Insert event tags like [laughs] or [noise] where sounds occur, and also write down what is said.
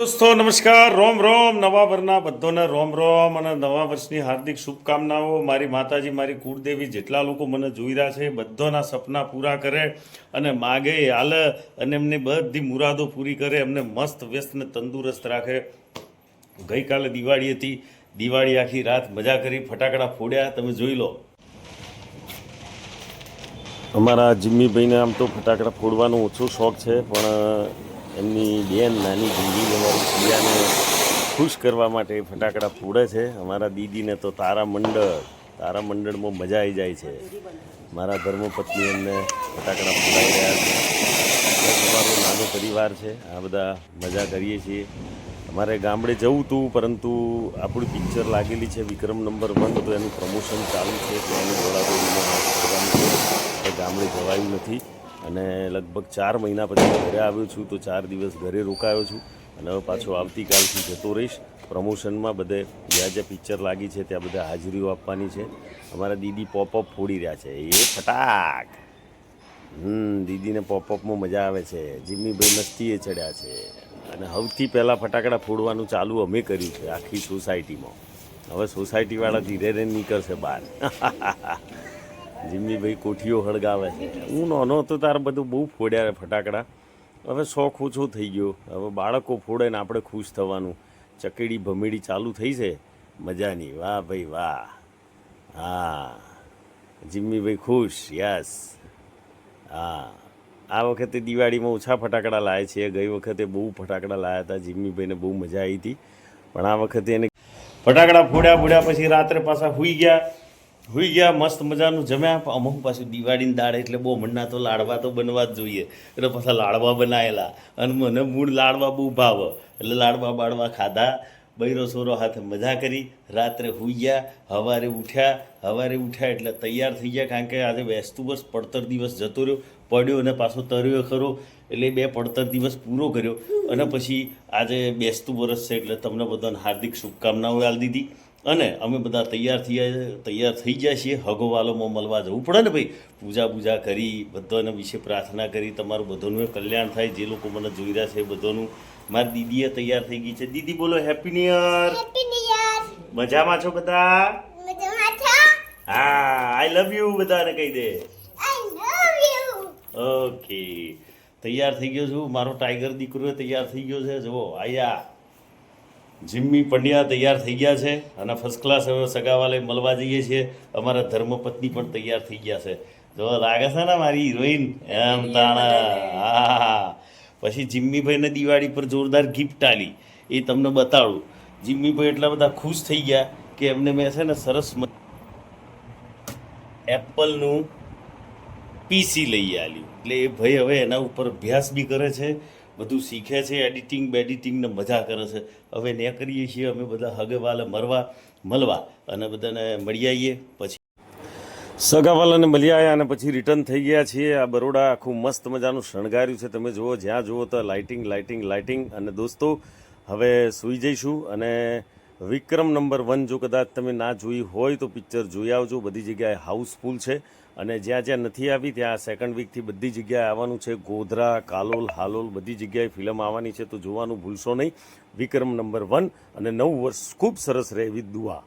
દોસ્તો, નમસ્કાર. રોમ રોમ. નવા વરના બધોને રોમ રોમ અને નવા વર્ષની હાર્દિક શુભકામનાઓ. મારી માતાજી, મારી કુળદેવી જેટલા લોકો મને જોઈ રહ્યા છે, બધાના સપના પૂરા કરે અને માગે હાલે અને એમની બધી મુરાદો પૂરી કરે, એમને મસ્ત વ્યસ્ત ને તંદુરસ્ત રાખે. ગઈકાલે દિવાળી હતી. દિવાળી આખી રાત મજા કરી, ફટાકડા ફોડ્યા. તમે જોઈ લો. અમારા જિમ્મીભાઈને આમ તો ફટાકડા ફોડવાનો ઓછો શોખ છે, પણ એમની બેન નાની જિંદગી અમારી પ્રિયાને ખુશ કરવા માટે ફટાકડા ફોડે છે. અમારા દીદીને તો તારા મંડળ, તારા મંડળમાં મજા આવી જાય છે. મારા ધર્મપત્ની એમને ફટાકડા ફોડાઈ રહ્યા છે. અમારો નાનો પરિવાર છે, આ બધા મજા કરીએ છીએ. અમારે ગામડે જવું હતું પરંતુ આપણું પિક્ચર લાગેલી છે વિક્રમ નંબર વન, તો એનું પ્રમોશન ચાલુ છે. તો એની દોડાદોડીમાં ગામડે જવાયું નથી. અને લગભગ ચાર મહિના પછી ઘરે આવ્યો છું, તો ચાર દિવસ ઘરે રોકાયો છું અને હવે પાછો આવતીકાલથી જતો રહીશ. પ્રમોશનમાં બધે જ્યાં જ્યાં પિક્ચર લાગી છે, ત્યાં બધા હાજરીઓ આપવાની છે. અમારા દીદી પોપઅપ ફોડી રહ્યા છે. એ ફટાક! હમ, દીદીને પોપઅપમાં મજા આવે છે. જીમ્મીભાઈ મસ્તીએ ચડ્યા છે. અને સૌથી પહેલાં ફટાકડા ફોડવાનું ચાલુ અમે કર્યું છે, આખી સોસાયટીમાં હવે સોસાયટીવાળા ધીરે ધીરે નીકળશે બહાર. [laughs] જીમ્મીભાઈ કોઠીઓ હળગાવે છે. હું નાનો હતો તારે બધું બહુ ફોડ્યા ફટાકડા. હવે શોખ ઓછો થઈ ગયો. હવે બાળકો ફોડે ને આપણે ખુશ થવાનું. ચકેડી ભમેડી ચાલુ થઈ છે. મજાની. વાહ ભાઈ, વાહ. હા. જીમ્મીભાઈ ખુશ. યસ. હા. આ વખતે દિવાળીમાં ઓછા ફટાકડા લાવે છે. ગઈ વખતે બહુ ફટાકડા લાવ્યા હતા. જીમ્મીભાઈને બહુ મજા આવી હતી. પણ આ વખતે એને ફટાકડા ફોડ્યા ફોડ્યા પછી રાત્રે પાછા હુઈ ગયા. હુઈ ગયા, મસ્ત મજાનું જમ્યા. પણ અમુક પાછું દિવાળીની દાળ એટલે બહુ મનના તો લાડવા તો બનવા જ જોઈએ. એટલે પાછા લાડવા બનાવેલા અને મને મૂળ લાડવા બહુ ભાવ. એટલે લાડવા બાળવા ખાધા, બૈરો સોરો હાથે મજા કરી. રાત્રે હોઈ ગયા સવારે ઉઠ્યા. સવારે ઉઠ્યા એટલે તૈયાર થઈ ગયા કારણ કે આજે બેસતું વર્ષ, પડતર દિવસ જતો રહ્યો. પડ્યો અને પાછો તર્યો ખરો. એટલે બે પડતર દિવસ પૂરો કર્યો. અને પછી આજે બેસતું વર્ષ છે એટલે તમને બધાને હાર્દિક શુભકામનાઓ આલી દીધી. અને અમે બધા તૈયાર થયા તૈયાર થઈ ગયા છીએ. હગોવાલોમાં મળવા જવું પડે ને ભાઈ. પૂજા પૂજા કરી બધાને વિશે પ્રાર્થના કરી. તમારું બધાનું કલ્યાણ થાય. જે લોકો મને જોઈ રહ્યા છે એ બધાનું. મારી દીદીએ તૈયાર થઈ ગઈ છે. દીદી બોલો હેપી ન્યુ યર મજામાં છો બધા? હા આઈ લવ યુ બધાને કહી દે. ઓકે તૈયાર થઈ ગયો છું. મારો ટાઈગર દીકરો તૈયાર થઈ ગયો છે. જુઓ આયા. જિમ્મી પંડ્યા તૈયાર થઈ ગયા છે અને ફર્સ્ટ ક્લાસ હવે સગાવાલે મળવા જઈએ છીએ. અમારા ધર્મપત્ની પણ તૈયાર થઈ ગયા છે. જો લાગે છે ને મારી હિરોઈન? એમ તાણા. હા પછી જિમ્મીભાઈને દિવાળી પર જોરદાર ગિફ્ટ આલી. એ તમને બતાડું. જિમ્મીભાઈ એટલા બધા ખુશ થઈ ગયા કે એમને મેં છે ને સરસ એપલનું પીસી લઈ આવ્યું એટલે એ ભાઈ હવે એના ઉપર અભ્યાસ બી કરે છે. બધું શીખે છે એડિટિંગ બેડિટિંગને મજા કરે છે. હવે ને કરીએ છીએ, અમે બધા હગેવાલે મરવા મળવા અને બધાને મળી આવીએ પછી. સગાવાલાને મળી આવ્યા અને પછી રિટર્ન થઈ ગયા છીએ. આ બરોડા આખું મસ્ત મજાનું શણગાર્યું છે. તમે જુઓ, જ્યાં જુઓ તો લાઇટિંગ લાઇટિંગ લાઇટિંગ અને દોસ્તો, હવે સૂઈ જઈશું અને વિક્રમ નંબર વન જો કદાચ તમે ના જોઈ હોય તો પિક્ચર જોઈ આવજો. બધી જગ્યાએ હાઉસફુલ છે અને જ્યાં જ્યાં નથી આવી ત્યાં સેકન્ડ વીકથી બધી જગ્યાએ આવવાનું છે. ગોધરા, કાલોલ, હાલોલ બધી જગ્યાએ ફિલ્મ આવવાની છે તો જોવાનું ભૂલશો નહીં. વિક્રમ નંબર વન અને નવું વર્ષ ખૂબ સરસ રહે એવી દુઆ.